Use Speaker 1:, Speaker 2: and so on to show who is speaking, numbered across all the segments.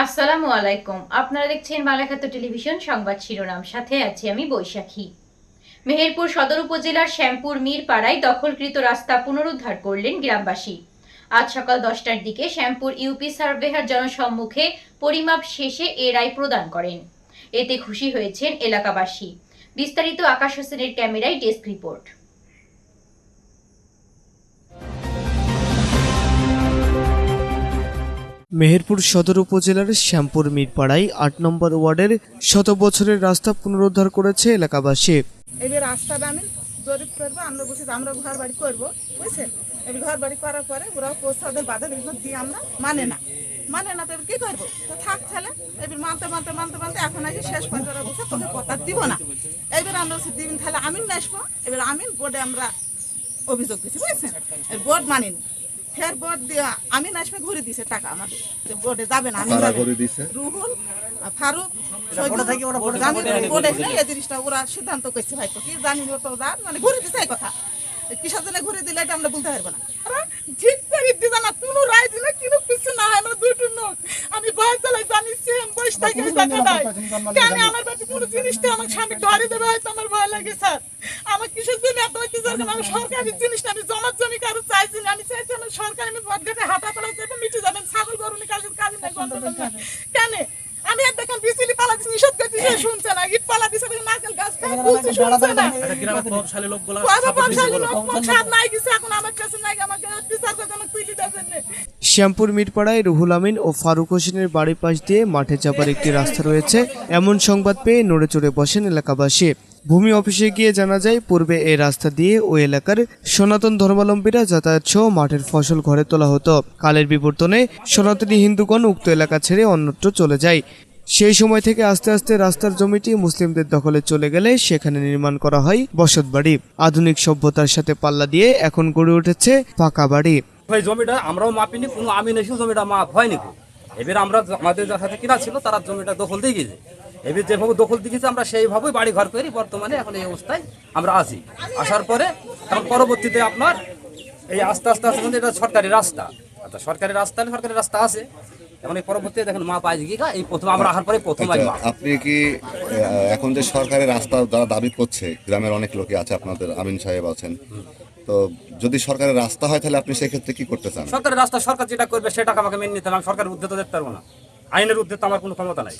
Speaker 1: আসসালামু আলাইকুম। আপনারা দেখছেন বালাখাত টেলিভিশন, সংবাদ শিরোনাম। সাথে আছি আমি বৈশাখী। মেহেরপুর সদর উপজেলার শ্যামপুর মিরপাড়ায় দখলকৃত রাস্তা পুনরুদ্ধার করলেন গ্রামবাসী। আজ সকাল দশটার দিকে শ্যামপুর ইউপি সার্ভেহার জনসম্মুখে পরিমাপ শেষে এ রায় প্রদান করেন। এতে খুশি হয়েছেন এলাকাবাসী। বিস্তারিত আকাশ হোসেনের ক্যামেরায় ডেস্ক রিপোর্ট।
Speaker 2: মেহেরপুর সদর উপজেলার শ্যামপুর মিরপাড়ায় আট নম্বর ওয়ার্ডের শত বছরের রাস্তা পুনরুদ্ধার করেছে এলাকাবাসী।
Speaker 3: এবার রাস্তাটা আমি জরিপ করব, আমরা বসে আমরা ঘর বাড়ি করব, বুঝছেন? এবার ঘর বাড়ি করার পরে ওরা প্রস্তাবের বাধা বিঘ্ন দিয়ে আমরা মানে না। মানে না তো এবার কি করব? তো থাক ছেলে এবার মানতে মানতে মানতে মানতে এখন আগে শেষ পর্যন্ত বলছে তোকে কথা দিব না। এবার আমরা বলছি দিন তাহলে আমিন আসব এবার আমিন বোর্ডে আমরা অভিযোগ দিচ্ছি বুঝছেন? বোর্ড মানিনি। ফের বোর্ড দিয়া আমিন আসবে ঘুরে দিছে টাকা আমাদের বোর্ডে যাবে না আমি
Speaker 4: করে দিছে?
Speaker 3: রুহুল ফারুক শহীদুল, জানি না, বোর্ডে এই জিনিসটা ওরা সিদ্ধান্ত করছে হয়তো কি জানি তো জান মানে ঘুরে দিছে এই কথা। কিসের জন্য ঘুরে দিলে এটা আমরা বলতে পারব না। আরে, ঠিক করে দিবে না কোনো রায় দিলে কোনো কিছু না হয় আমরা দুটো লোক আমি ভয় চালাই জানি সেম বয়স থেকে আমি দেখা নাই। কেন আমার বাড়ি কোনো জিনিসটা আমার স্বামী ধরে দেবে হয়তো আমার ভয় লাগে স্যার। আমার কিসের জন্য আপনারা কি জানেন আমি সরকারি জিনিসটা আমি জমার জমি কারও চাইছি না। আমি চাইছি আমার সরকারি আমি ভোটঘাটে হাঁটা পড়া যাবে। মিটে যাবেন ছাগল গরু নিয়ে কাজের কাজ নাই গন্ডগোল নাই। কেন? আমি আর দেখেন বিচুলি পালা দিচ্ছি নিষেধ করছি সে শুনছে না। ইট পালা দিচ্ছে দেখেন নারকেল গাছ খায় বলছি শুনছে না।
Speaker 5: গ্রামের প্রভাবশালী লোকগুলা
Speaker 3: বাবা পয়সালি লোক? পয়সা নাই কিছু এখন আমার কাছে নাই আমাকে বিচার করে আমাকে তুই দিতে জন্য।
Speaker 2: শ্যামপুর মিরপাড়ায় রুহুল আমিন ও ফারুক হোসেনের বাড়ির পাশ দিয়ে মাঠে যাবার একটি রাস্তা রয়েছে। এমন সংবাদ পেয়ে নড়ে চড়ে বসেন এলাকাবাসী। ভূমি অফিসে গিয়ে জানা যায়, পূর্বে এই রাস্তা দিয়ে ওই এলাকার সনাতন ধর্মাবলম্বীরা যাতায়াত সহ মাঠের ফসল ঘরে তোলা হতো। কালের বিবর্তনে সনাতনী হিন্দুগণ উক্ত এলাকা ছেড়ে অন্যত্র চলে যায়। সেই সময় থেকে আস্তে আস্তে রাস্তার জমিটি মুসলিমদের দখলে চলে গেলে সেখানে নির্মাণ করা হয় বসত বাড়ি। আধুনিক সভ্যতার সাথে পাল্লা দিয়ে এখন গড়ে উঠেছে পাকা বাড়ি।
Speaker 5: ওই জমিটা আমরাও মাপিনি, কোনো আমি নেছি জমিটা মাপ হয়নি এবার আমরা, আমাদের যার সাথে কিনা ছিল, তারা জমিটা দখল দিয়ে গেছে। এবার যেভাবে দখল দিয়ে গেছে আমরা সেইভাবেই বাড়ি ঘর করি। বর্তমানে এখন এই অবস্থায় আমরা আছি। আসার পরে তখন পরবর্তীতে আপনার এই আস্তে আস্তে আস্তে কিন্তু এটা সরকারি রাস্তা। আচ্ছা সরকারি রাস্তা সরকারি রাস্তা আছে। এখন এই পরবর্তীতে দেখেন মা পাই গিয়ে এই প্রথম আমরা আসার পরে প্রথম
Speaker 4: আচ্ছা, আপনি কি এখন যে সরকারের রাস্তা যারা দাবি করছে গ্রামের অনেক লোকই আছে আপনাদের আমিন সাহেব আছেন। তো যদি সরকারের রাস্তা হয় তাহলে আপনি সেক্ষেত্রে কি করতে চান?
Speaker 5: সরকারি রাস্তা সরকার যেটা করবে সেটাকে আমাকে মেনে নিতে হবে। আমি সরকারের উদ্যোগ দেখতে পারব না। আইনের উদ্যোগ তো আমার কোনো ক্ষমতা নাই।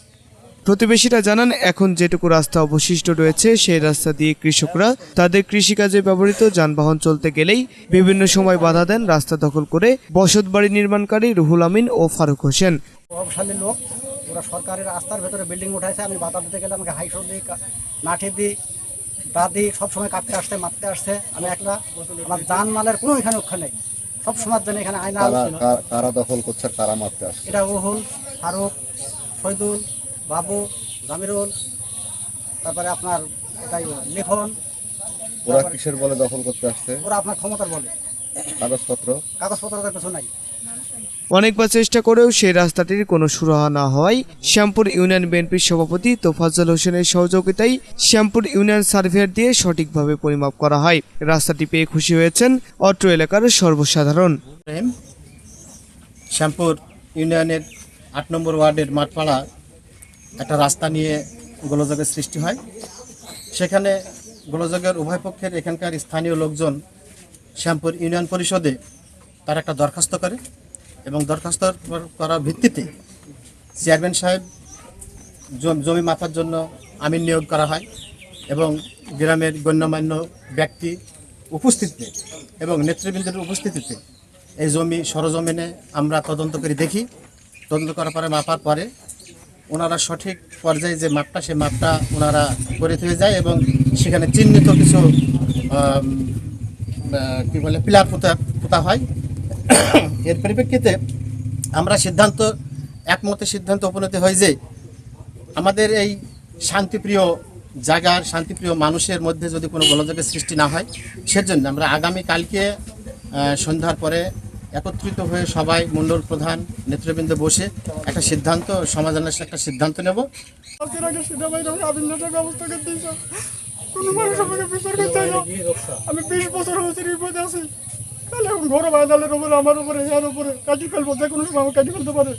Speaker 2: প্রতিবেশীরা জানান এখন যেটুকু রাস্তা অবশিষ্ট রয়েছে সেই রাস্তা দিয়ে কৃষকরা তাদের কৃষিকাজে ব্যবহৃত যানবাহন চলতে গেলেই বিভিন্ন সময় বাধা দেন রাস্তা দখল করে বসত বাড়ি নির্মাণকারী রুহুল আমিন ও ফারুক হোসেন।
Speaker 6: প্রভাবশালী লোক ওরা সরকারি রাস্তার ভেতরে বিল্ডিং উঠাইছে আমি বাধা দিতে গেলে আমাকে হাইসো দিই লাঠি দিই দা দিই সবসময় কাটতে আসছে মারতে আসছে। আমি একলা আমার জান মালের কোনো এখানে ওখানে নেই। সব সময়ের জন্য এখানে আয়না
Speaker 4: কারা
Speaker 6: ছিল
Speaker 4: কারা- কারা দখল করছে কারা মারতে আসছে।
Speaker 6: এটা উহুল ফারুক শহীদুল বাবু জামিরুল তারপরে আপনার এটাই লিখন।
Speaker 4: ওরা কিসের বলে দখল করতে আসছে?
Speaker 6: ওরা আপনার ক্ষমতার বলে।
Speaker 4: কাগজপত্র?
Speaker 6: কাগজপত্র কিছু নাই।
Speaker 2: অনেকবার চেষ্টা করেও সেই রাস্তাটির কোনো সুরাহা না হওয়ায় শ্যামপুর ইউনিয়ন বিএনপির সভাপতি তোফাজ্জল হোসেনের সহযোগিতায় শ্যামপুর ইউনিয়ন সার্ভেয়ার দিয়ে সঠিকভাবে পরিমাপ করা হয়। রাস্তাটি পেয়ে খুশি হয়েছেন অত্র এলাকার সর্বসাধারণ।
Speaker 7: শ্যামপুর ইউনিয়নের আট নম্বর ওয়ার্ডের মাঠপাড়া একটা রাস্তা নিয়ে গোলযোগের সৃষ্টি হয়। সেখানে গোলযোগের উভয় পক্ষের এখানকার স্থানীয় লোকজন শ্যামপুর ইউনিয়ন পরিষদে তার একটা দরখাস্ত করে এবং দরখাস্ত করার ভিত্তিতে চেয়ারম্যান সাহেব জমি মাপার জন্য আমিন নিয়োগ করা হয় এবং গ্রামের গণ্যমান্য ব্যক্তি উপস্থিতিতে এবং নেতৃবৃন্দের উপস্থিতিতে এই জমি সরজমিনে আমরা তদন্ত করে দেখি। তদন্ত করার পরে, মাপার পরে ওনারা সঠিক পর্যায়ে যে মাপটা, সেই মাপটা ওনারা করে থেকে যায় এবং সেখানে চিহ্নিত কিছু কি বলে, পিলার পোতা পোতা হয়। এর পরিপ্রেক্ষিতে আমরা সিদ্ধান্ত, একমতে সিদ্ধান্ত উপনীত হয় যে আমাদের এই শান্তিপ্রিয় জায়গার, শান্তিপ্রিয় মানুষের মধ্যে যদি কোনো গোলযোগের সৃষ্টি না হয়, সেজন্য আমরা আগামী কালকে সন্ধ্যার পরে একত্রিত হয়ে সবাই মণ্ডল প্রধান নেতৃবৃন্দ বসে একটা সিদ্ধান্ত সমাধানের একটা সিদ্ধান্ত নেব।
Speaker 3: আমি বিশ বছর হয়েছে বিপদে আছি। তাহলে এখন ঘর বায়দালের উপরে, আমার উপরে, ইয়ার উপরে কাটি ফেলব, যে কোনো সময় কাটি ফেলতে পারে।